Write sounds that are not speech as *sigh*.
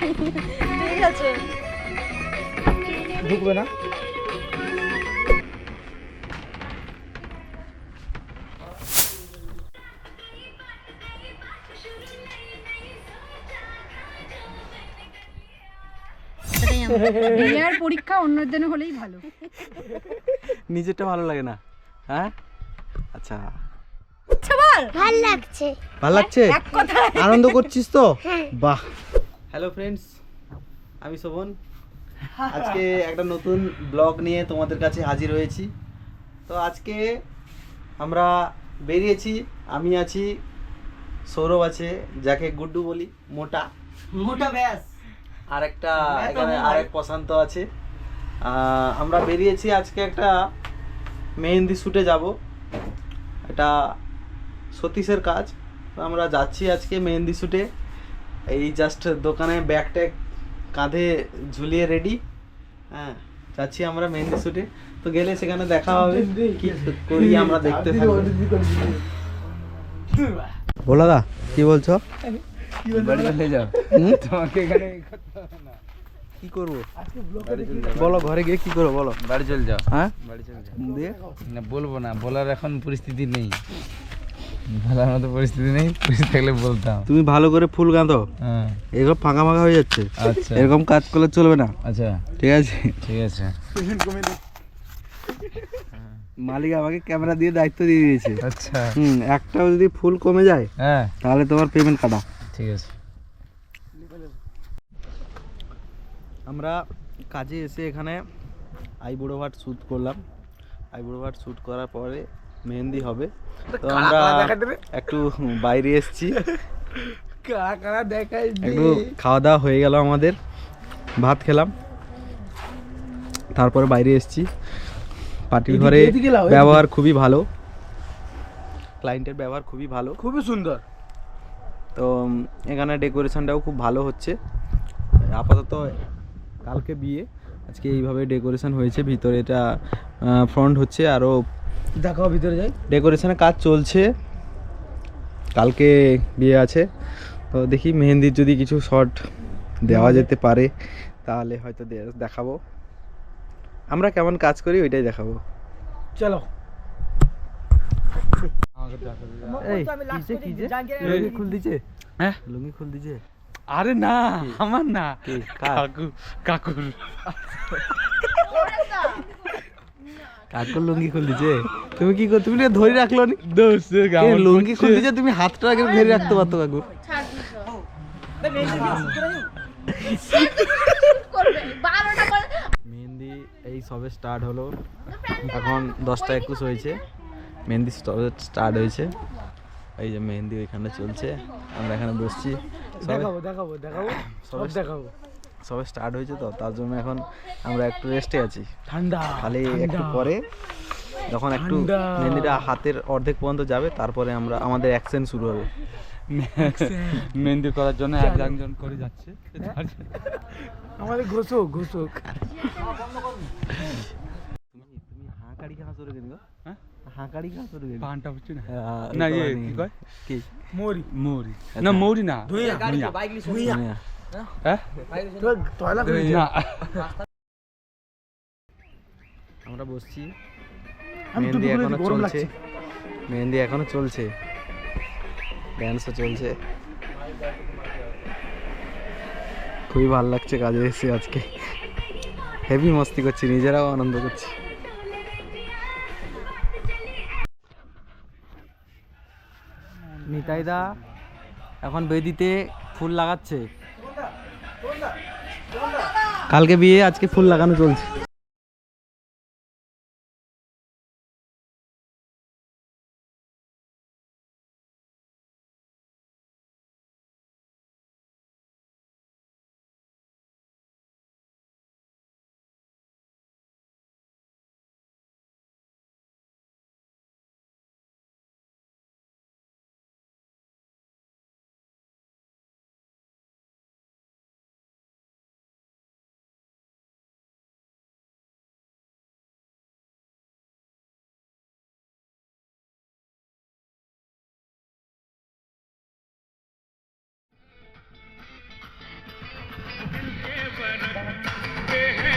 ঠিক আছে। ঢুকবে না? বিয়ের পরীক্ষা অন্যের দিনে হলেই ভালো। নিজেরটা ভালো লাগে না। হ্যাঁ? আচ্ছা। ভালো লাগছে। ভালো লাগছে? আনন্দ করছিস তো? বাহ। হ্যালো ফ্রেন্ডস আমি শোভন। *laughs* আজকে একটা নতুন ব্লগ নিয়ে তোমাদের কাছে হাজির হয়েছি। তো আজকে আমরা বেরিয়েছি আমি আছি সৌরভ আছে যাকে গুড্ডু বলি মোটা। মোটা ব্যাস। আর একটা এখানে আরেক প্রশান্ত আছে। আমরা বেরিয়েছি আজকে একটা মেহেন্দি শুটে যাব। এটা সতীশের কাজ। তো আমরা যাচ্ছি আজকে মেহেন্দি শুটে। এই জাস্ট দোকানে ব্যাগ ট্যাগ কাঁধে ঝুলিয়ে রেডি হ্যাঁ যাচ্ছি আমরা মেহেন্দি শুটে তো গেলে সেখানে দেখা হবে। কি করি আমরা দেখতে থাকব। বলো দা কি বলছো? বাড়ি চলে যাও। তোমাকে এখানে কি করব? বলো ঘরে গিয়ে কি করব বলো। বাড়ি চলে যাও। হ্যাঁ? বাড়ি চলে যাও। দিয়ে? না বলব না। বলার এখন পরিস্থিতি নেই। বলার মতো পরিস্থিতি নেই পরিস্থিতি থাকলে বলতাম। তুমি ভালো করে ফুল গাঁথো হ্যাঁ। এরকম ফাঁকা ফাঁকা হয়ে যাচ্ছে। আচ্ছা। এরকম কাজ করলে চলবে না। আচ্ছা। ঠিক আছে? ঠিক আছে। মালিক আমাকে ক্যামেরা দিয়ে দায়িত্ব দিয়ে দিয়েছে। আচ্ছা। হুম একটাও যদি ফুল কমে যায় হ্যাঁ। তাহলে তোমার পেমেন্ট কাটা। ঠিক আছে। আমরা কাজে এসে এখানে আইবুড়ো ভাট শ্যুট করলাম। আইবুড়ো ভাট শ্যুট করার পরে মেহেন্দি হবে। তো আমরা একটু বাইরে এসেছি। *laughs* একটু খাওয়া দাওয়া হয়ে গেল আমাদের। ভাত খেলাম। তারপরে বাইরে এসেছি। পার্টির ঘরে ব্যবহার খুবই ভালো। ক্লায়েন্টের ব্যবহার খুবই ভালো। খুবই সুন্দর। তো এখানে ডেকোরেশনটাও খুব ভালো হচ্ছে। আপাতত কালকে বিয়ে। আজকে এইভাবে ডেকোরেশন হয়েছে। ভিতরে এটা ফ্রন্ট হচ্ছে। আরও দেখাও ভিতরে যাই। ডেকোরেশনের কাজ চলছে। কালকে বিয়ে আছে। তো দেখি মেহেন্দির যদি কিছু শর্ট দেওয়া যেতে পারে তাহলে হয়তো দে- দেখাবো। আমরা কেমন কাজ করি ওইটাই দেখাবো। চলো। হ্যাঁ? লুঙ্গি খুল দিছে আরে না আমার না। কাকু কাকুর। কাকুর লুঙ্গি খুল দিছে তুমি কি কর তুমি না ধরে রাখল নি? লুঙ্গি খুল দিছে তুমি হাতটা আগে ধরে রাখতে পারতো কাকু। মেহেন্দি এই সবে স্টার্ট হলো। এখন দশটা একুশ হয়েছে। মেহেন্দি সবে স্টার্ট হয়েছে। এই যে মেহেন্দি ওইখানে চলছে। আমরা এখানে বসছি। দেখাবো দেখাবো দেখাবো। সব দেখাবো। সবে স্টার্ট হয়েছে তো তার জন্য এখন আমরা একটু রেস্টে আছি। ঠান্ডা খালি একটু পরে যখন একটু মেহেন্দিটা হাতের অর্ধেক পর্যন্ত যাবে তারপরে আমরা আমাদের অ্যাকশন শুরু হবে। মেহেন্দি করার জন্য এক একজন করে যাচ্ছে। আমাদের ঘোষক ঘোষক। তুমি তুমি হাঁকাড়ি শুরু করে হ্যাঁ? হাঁকাড়ি কাহা শুরু করে পানটা বুঝছি না? না ইয়ে কি কয়? কি? মৌরি। মৌরি। আচ্ছা। না মৌরি না। ধুইয়া। ধুইয়া। ধুইয়া। হ্যাঁ। আমরা বসছি। মেহেন্দি এখনও চলছে। মেহেন্দি এখনও চলছে। ড্যান্সও চলছে। খুবই ভালো লাগছে কাজে এসে আজকে। হেভি মস্তি করছি নিজেরাও আনন্দ করছি। নিতাইদা এখন বেদিতে ফুল লাগাচ্ছে। কালকে বিয়ে আজকে ফুল লাগানো চলছে।